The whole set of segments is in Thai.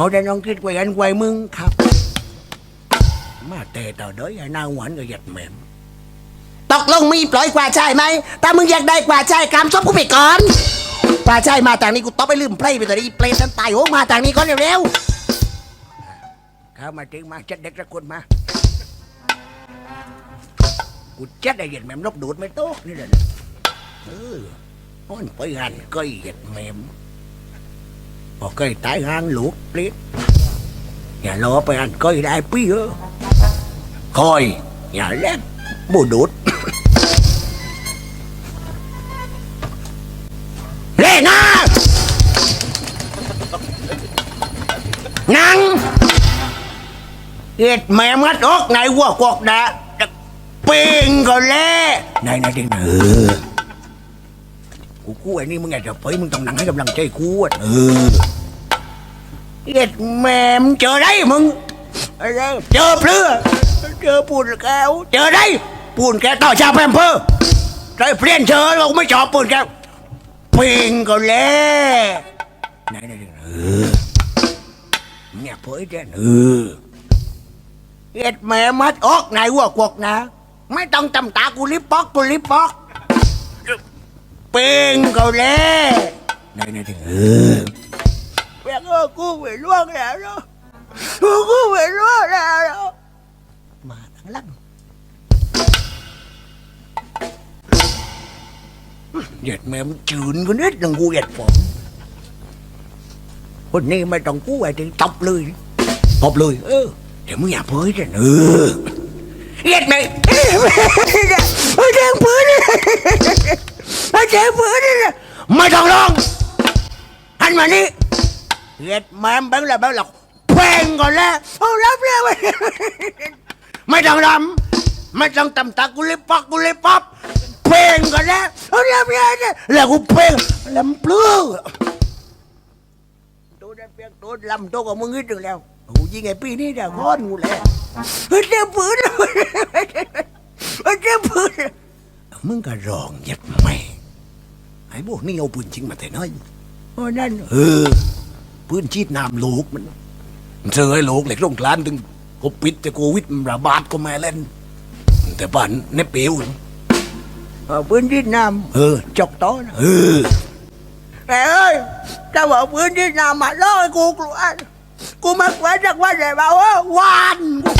เขาได้น้องคิดไว้กันไว้มึงครับ มาเตะต่อเด้อยไอ้นาหวานก็หยัดเหม็นตกลงมีปล่อยกว่าใช่ไหมแต่มึงอยากได้กว่าใช่คำมชอบกูไปก่อนกว่าใช่มาทางนี้กูต้องไปลืมเพลงไปตัวนี้เพลงนั้นตายโอ้มาทางนี้ก่อนเร็วๆข้ามาถึงมาเจ็ดเด็กสักคนมา กูเจ็ดไอ้หยัดเหม็นนกดูดไม่โต๊ะนี่เลยเอออ้อนไปหันก็หยัดเหม็น บอกเคยตายงางหลุดลิดอย่ารอไปอันก็ได้พี่เออคอย อย่าเล่นบูดูดเล่นนะนังเอ็ดแม่มัดออกไงวัวกอกดาเปิงก็เล้วนายนายเด็กเออ กูกู้ไอ้นี่มึงไงจะไปมึงต้องนั่งให้กำลังใจกูอะเออเอ็ดแม่มงเจอได้มึงอะไรเจอเพื่อเจอปูนแก้วเจอได้ปูนแก้วต่อชาแพมเพอใจเปลี่ยนเชิญเราไม่ชอบปูนแก้วเป่งก็แล้วนายนายเด็กเออเนี่ยเผยแจ้เออเอ็ดแม่มัดออกไหนวัวกวกนะ ไม่ต้องจำตากูลิปปอกกูลิปปอก เป่งเขาแล้วไหนไหนถึงเออแม่งเออกูไปล่วงแล้วเนาะกูกูไปล่วงแล้วเนาะมาทั้งลังเหยียดแม่มันจืนกูนิดหนึ่งกูเหยียดผมคนนี้ไม่ต้องกูไอ้ที่ตบเลยตบเลยเออเดี๋ยวมึงอย่าเพ้อจะเออเรียดไหมไอ้แดงปืน ไอ้แดงปืนไม่ต้องร้องหันมานี่เรียดแม่แบงละแบงละแพงก่อนแล้วเอารับแล้วไม่ต้องรำไม่ต้องตำตากุลิปอกกุลิปอบเพลงก่อนแล้วเอารับแล้วแล้วกูเพลงลำปลื้อ tôi đã biết tôi làm tôi có muốn ít được đâu Ủa gì ngày pi đi là ngon ngủ lẹ Hết đêm bữa rồi Hết đêm bữa rồi มึงก็ร้องยัดแม่ไอ้ พวกนี้เอาปืนจริงมาแต่น้อยเพราะนั่นเออปืนชีดน้ำลูกมันมันเจอไอ้ลูกเหล็กโรงกลานถึงกูปิดแต่โควิดมันระบาดก็มาเล่น แต่บ้านในเปียวเอาปืนชีดน้ำเออจอกต้อนะเออแม่เอ้ยจะบอกพื้นที่นามาล่อให้กูกลัวกูมาเว้นจากวันไหนมาว่าวันกู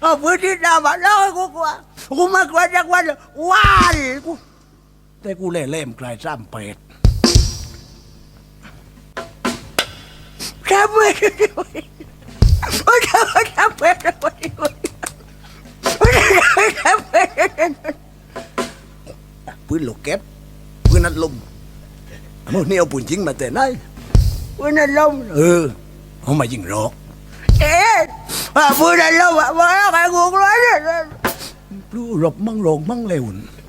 เอาพื้นที่นามาล่อให้กูกลัวกูมาเว้นจากวันวันกู แต่กูเล่เล่มกลายซ้ำเป็ดแค่เป็ดโอ้ยแค่แค่เป็ดโอ้ยโอ้ยแค่เป็ดปืนลูกเก็บปืนนัดลมมึงนี่เอาปุ่นจริงมาแต่ไหนปืนนั่นลมเออเอามายิงรอกเอ๊ะปืนนั่นลมอะมาแล้วใครกูกลัวเนี่ยรู้รบมั่งโรงมั่งเลวน่ะ